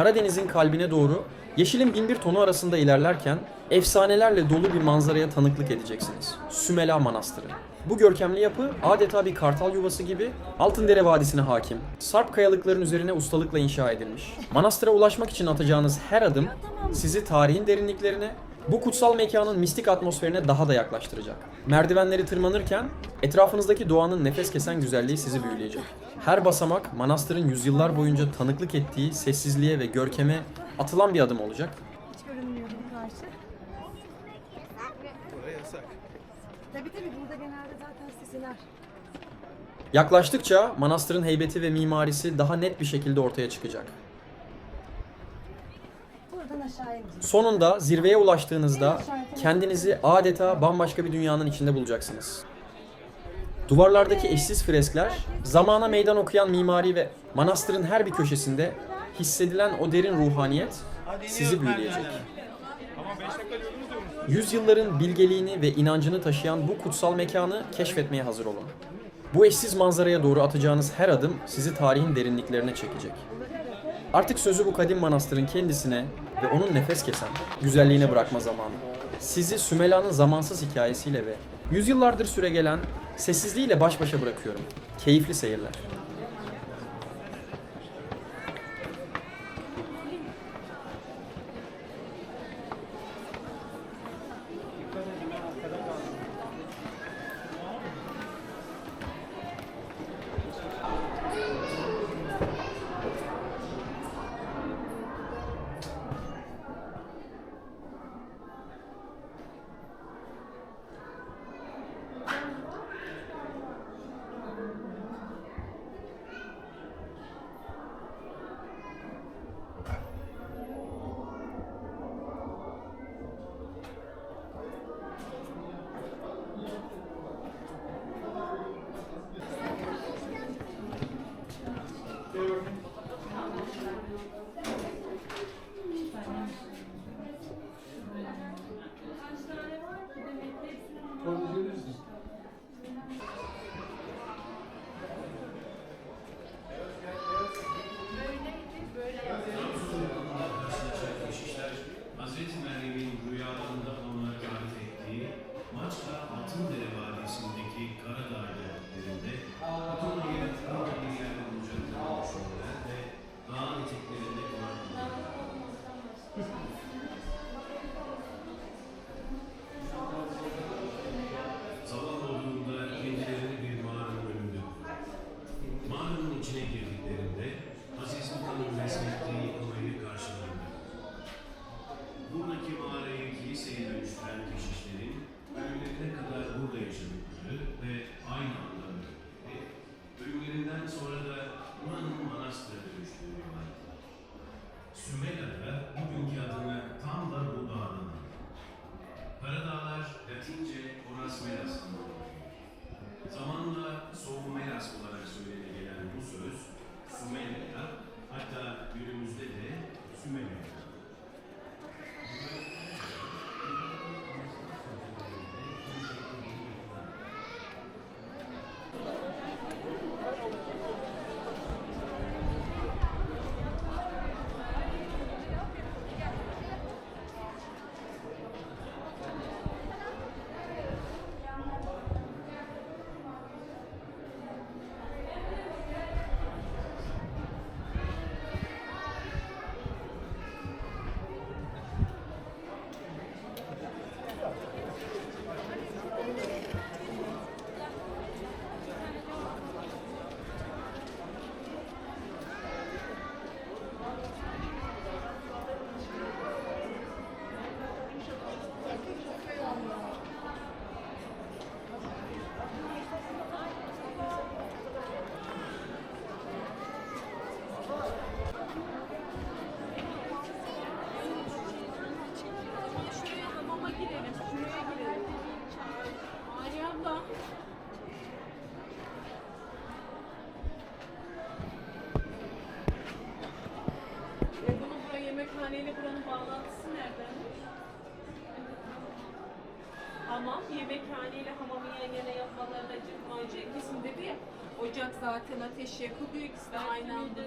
Karadeniz'in kalbine doğru yeşilin binbir tonu arasında ilerlerken efsanelerle dolu bir manzaraya tanıklık edeceksiniz. Sümela Manastırı. Bu görkemli yapı adeta bir kartal yuvası gibi Altındere Vadisi'ne hakim. Sarp kayalıkların üzerine ustalıkla inşa edilmiş. Manastıra ulaşmak için atacağınız her adım sizi tarihin derinliklerine, bu kutsal mekanın mistik atmosferine daha da yaklaştıracak. Merdivenleri tırmanırken etrafınızdaki doğanın nefes kesen güzelliği sizi büyüleyecek. Her basamak manastırın yüzyıllar boyunca tanıklık ettiği sessizliğe ve görkeme atılan bir adım olacak. Hiç görünmüyor bu karşı. Buraya yasak. Tabii tabii burada genelde zaten sesiler. Yaklaştıkça manastırın heybeti ve mimarisi daha net bir şekilde ortaya çıkacak. Sonunda zirveye ulaştığınızda kendinizi adeta bambaşka bir dünyanın içinde bulacaksınız. Duvarlardaki eşsiz freskler, zamana meydan okuyan mimari ve manastırın her bir köşesinde hissedilen o derin ruhaniyet sizi büyüleyecek. Yüzyılların bilgeliğini ve inancını taşıyan bu kutsal mekanı keşfetmeye hazır olun. Bu eşsiz manzaraya doğru atacağınız her adım sizi tarihin derinliklerine çekecek. Artık sözü bu kadim manastırın kendisine ve onun nefes kesen güzelliğine bırakma zamanı. Sizi Sümela'nın zamansız hikayesiyle ve yüzyıllardır süregelen sessizliğiyle baş başa bırakıyorum. Keyifli seyirler. Yemekhaneyle buranın bağlantısı nereden? Hamam, yemekhaneyle hamamı yan yana yapmalarına cırtmacı ikisini dedi ya. Ocak zaten ateş yakılıyor ikisi de aynı anda.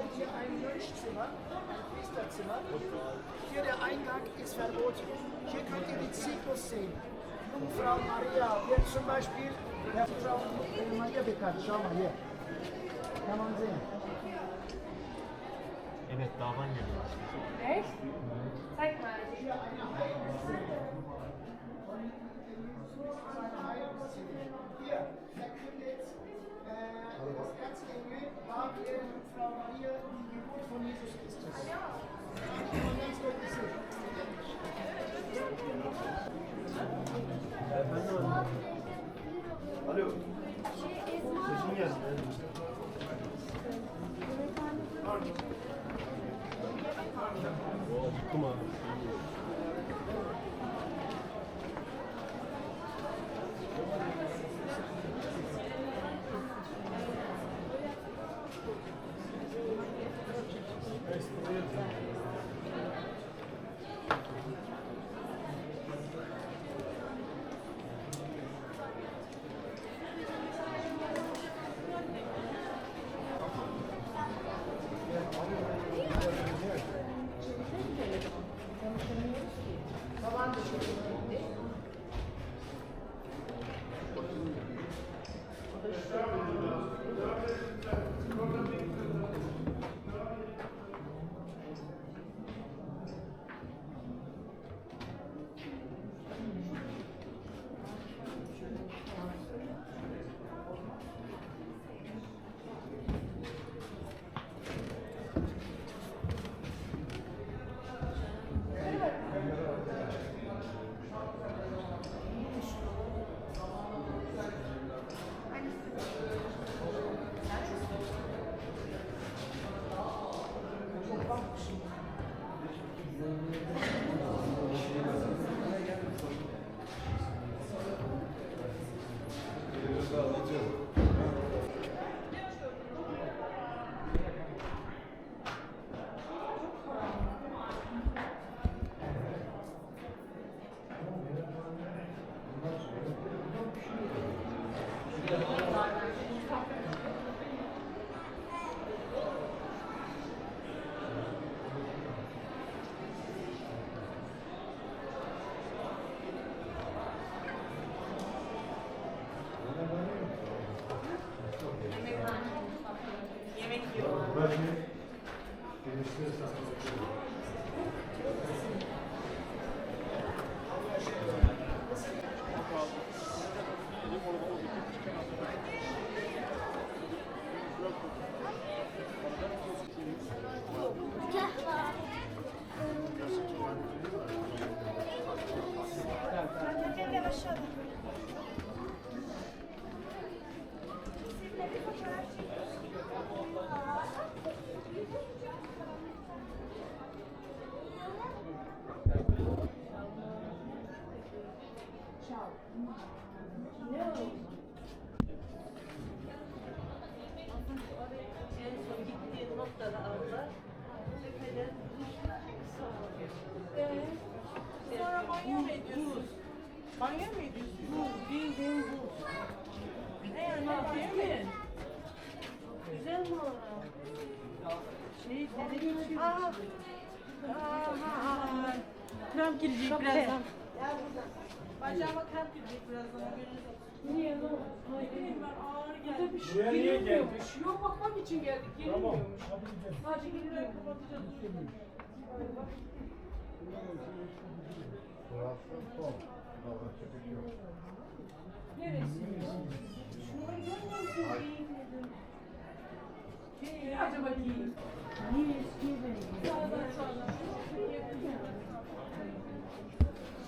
Und hier ein Mönchzimmer, ein Priesterzimmer, hier der Eingang ist verboten. Hier könnt ihr die Zyklus sehen. Jungfrau Maria wird zum Beispiel der Frau Maria bekannt, schau mal hier. Kann man sehen. Evet davan geliyor. Echt? Zeig mal. Hier Alo. Sesin geldi. O acıktım abi. Yemek Şey. Aa, aa, Kramp girecek birazdan. Bacağıma kramp girecek birazdan. Niye lan? Ne ben ağır geldi. Bir şey girilmiyormuş. Yok bakmak için geldik. Girilmiyormuş. Sadece girilmiyor. Kapatacağız. Neresi? Şunları görmüyor musun? Acaba sağdan.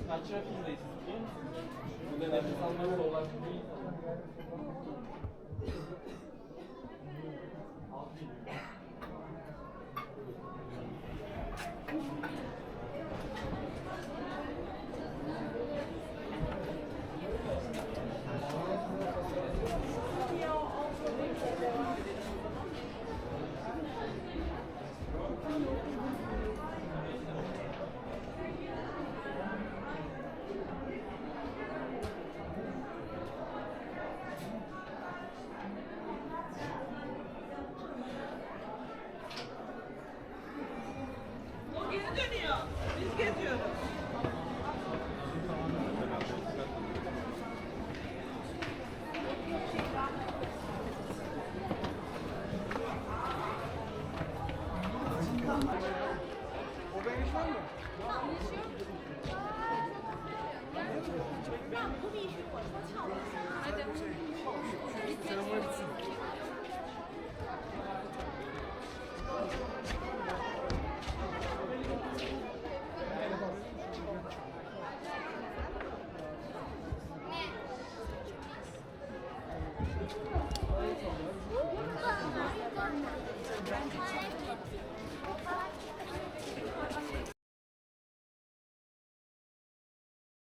Kaç rakımdayız ki? Burada nefes almak zorlar değil.